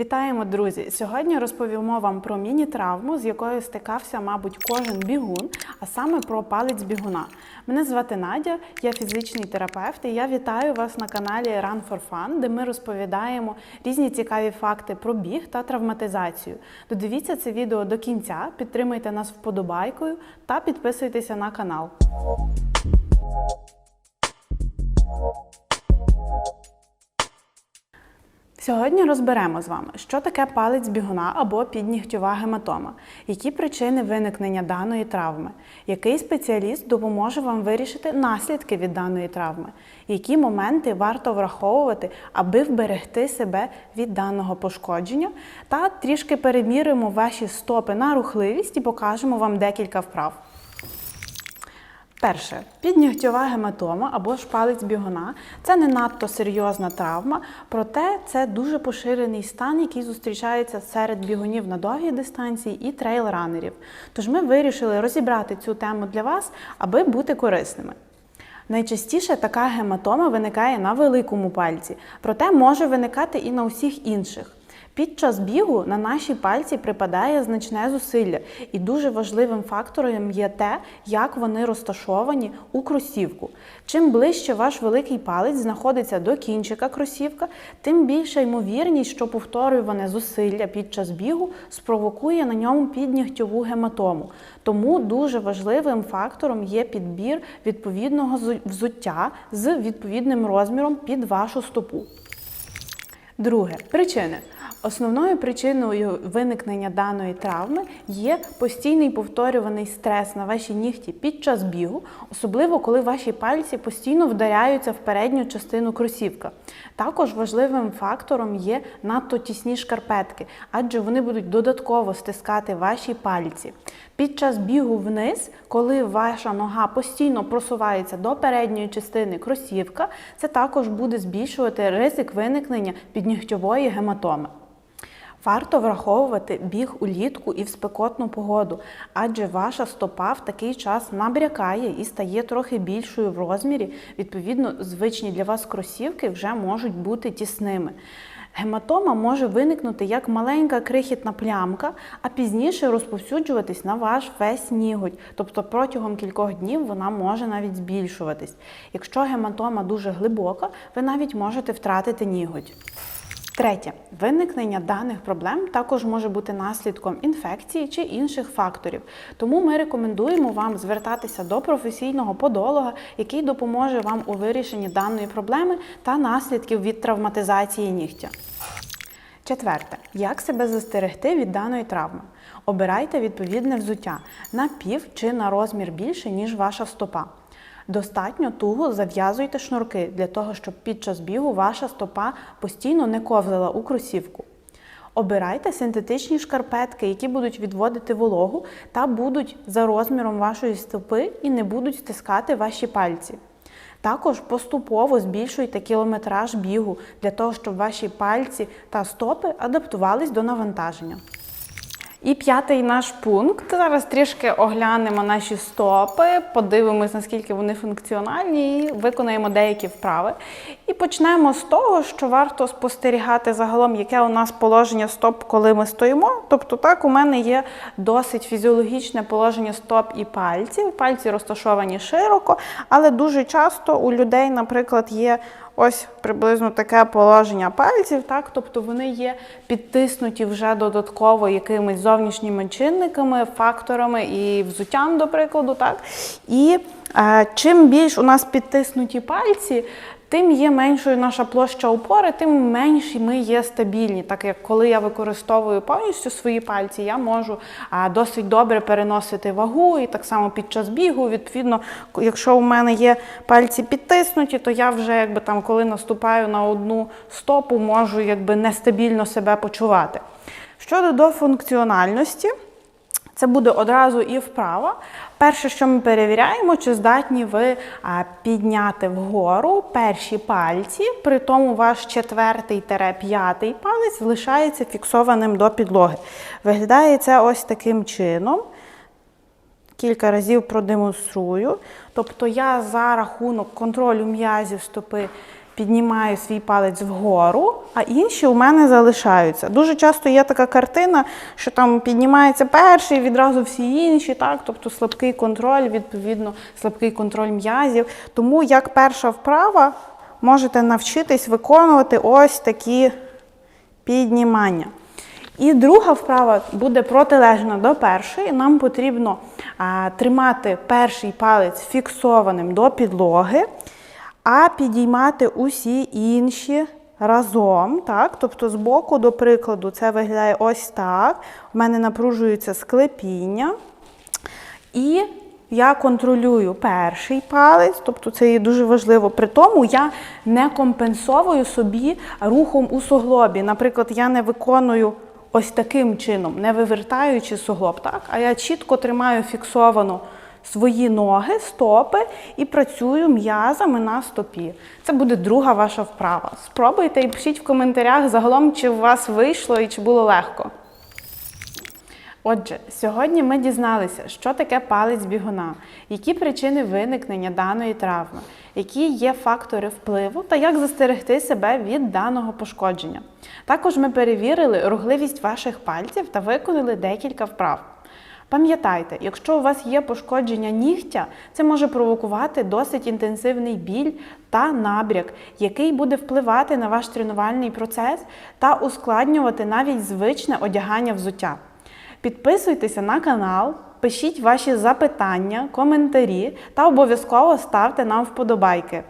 Вітаємо, друзі! Сьогодні розповімо вам про міні-травму, з якою стикався, мабуть, кожен бігун, а саме про палець бігуна. Мене звати Надя, я фізичний терапевт, і я вітаю вас на каналі Run for Fun, де ми розповідаємо різні цікаві факти про біг та травматизацію. Додивіться це відео до кінця, підтримуйте нас вподобайкою та підписуйтеся на канал. Сьогодні розберемо з вами, що таке палець бігуна або піднігтьова гематома, які причини виникнення даної травми, який спеціаліст допоможе вам вирішити наслідки від даної травми, які моменти варто враховувати, аби вберегти себе від даного пошкодження, та трішки переміримо ваші стопи на рухливість і покажемо вам декілька вправ. Перше, піднігтьова гематома або ж палець бігуна це не надто серйозна травма, проте це дуже поширений стан, який зустрічається серед бігунів на довгій дистанції і трейл-ранерів. Тож ми вирішили розібрати цю тему для вас, аби бути корисними. Найчастіше така гематома виникає на великому пальці, проте може виникати і на усіх інших. Під час бігу на наші пальці припадає значне зусилля, і дуже важливим фактором є те, як вони розташовані у кросівку. Чим ближче ваш великий палець знаходиться до кінчика кросівка, тим більша ймовірність, що повторюване зусилля під час бігу спровокує на ньому піднігтьову гематому. Тому дуже важливим фактором є підбір відповідного взуття з відповідним розміром під вашу стопу. Друге причини. Основною причиною виникнення даної травми є постійний повторюваний стрес на ваші нігті під час бігу, особливо коли ваші пальці постійно вдаряються в передню частину кросівка. Також важливим фактором є надто тісні шкарпетки, адже вони будуть додатково стискати ваші пальці. Під час бігу вниз, коли ваша нога постійно просувається до передньої частини кросівка, це також буде збільшувати ризик виникнення піднігтьової гематоми. Варто враховувати біг улітку і в спекотну погоду, адже ваша стопа в такий час набрякає і стає трохи більшою в розмірі. Відповідно, звичні для вас кросівки вже можуть бути тісними. Гематома може виникнути як маленька крихітна плямка, а пізніше розповсюджуватись на ваш весь ніготь. Тобто протягом кількох днів вона може навіть збільшуватись. Якщо гематома дуже глибока, ви навіть можете втратити ніготь. Третє, виникнення даних проблем також може бути наслідком інфекції чи інших факторів. Тому ми рекомендуємо вам звертатися до професійного подолога, який допоможе вам у вирішенні даної проблеми та наслідків від травматизації нігтя. Четверте, як себе застерегти від даної травми? Обирайте відповідне взуття на пів чи на розмір більше, ніж ваша стопа. Достатньо туго зав'язуйте шнурки для того, щоб під час бігу ваша стопа постійно не ковзала у кросівку. Обирайте синтетичні шкарпетки, які будуть відводити вологу та будуть за розміром вашої стопи і не будуть стискати ваші пальці. Також поступово збільшуйте кілометраж бігу для того, щоб ваші пальці та стопи адаптувались до навантаження. І п'ятий наш пункт. Зараз трішки оглянемо наші стопи, подивимось, наскільки вони функціональні, і виконаємо деякі вправи. І почнемо з того, що варто спостерігати загалом, яке у нас положення стоп, коли ми стоїмо. Тобто, так, у мене є досить фізіологічне положення стоп і пальців. Пальці розташовані широко, але дуже часто у людей, наприклад, є Ось приблизно таке положення пальців, так, тобто вони є підтиснуті вже додатково якимись зовнішніми чинниками, факторами і взуттям, до прикладу. так. І чим більш у нас підтиснуті пальці, тим є меншою наша площа опори, тим менші ми є стабільні. Так як коли я використовую повністю свої пальці, я можу досить добре переносити вагу і так само під час бігу. Відповідно, якщо у мене є пальці підтиснуті, то я вже якби там, коли наступаю на одну стопу, можу якби нестабільно себе почувати. Щодо до функціональності. Це буде одразу і вправа. Перше, що ми перевіряємо, чи здатні ви підняти вгору перші пальці, при тому ваш четвертий-п'ятий палець лишається фіксованим до підлоги. Виглядає це ось таким чином. Кілька разів продемонструю. Тобто я за рахунок контролю м'язів стопи піднімаю свій палець вгору, а інші у мене залишаються. Дуже часто є така картина, що там піднімається перший, відразу всі інші, так? тобто слабкий контроль, відповідно, слабкий контроль м'язів. Тому як перша вправа можете навчитись виконувати ось такі піднімання. І друга вправа буде протилежна до першої. Нам потрібно а, тримати перший палець фіксованим до підлоги, а підіймати усі інші разом. Так? Тобто з боку, до прикладу, це виглядає ось так. У мене напружується склепіння. І я контролюю перший палець, тобто це є дуже важливо. При тому я не компенсовую собі рухом у суглобі. Наприклад, я не виконую ось таким чином, не вивертаючи суглоб, так? а я чітко тримаю фіксовано свої ноги, стопи і працюю м'язами на стопі. Це буде друга ваша вправа. Спробуйте і пишіть в коментарях загалом, чи у вас вийшло і чи було легко. Отже, сьогодні ми дізналися, що таке палець бігуна, які причини виникнення даної травми, які є фактори впливу та як застерегти себе від даного пошкодження. Також ми перевірили рухливість ваших пальців та виконали декілька вправ. Пам'ятайте, якщо у вас є пошкодження нігтя, це може провокувати досить інтенсивний біль та набряк, який буде впливати на ваш тренувальний процес та ускладнювати навіть звичне одягання взуття. Підписуйтеся на канал, пишіть ваші запитання, коментарі та обов'язково ставте нам вподобайки.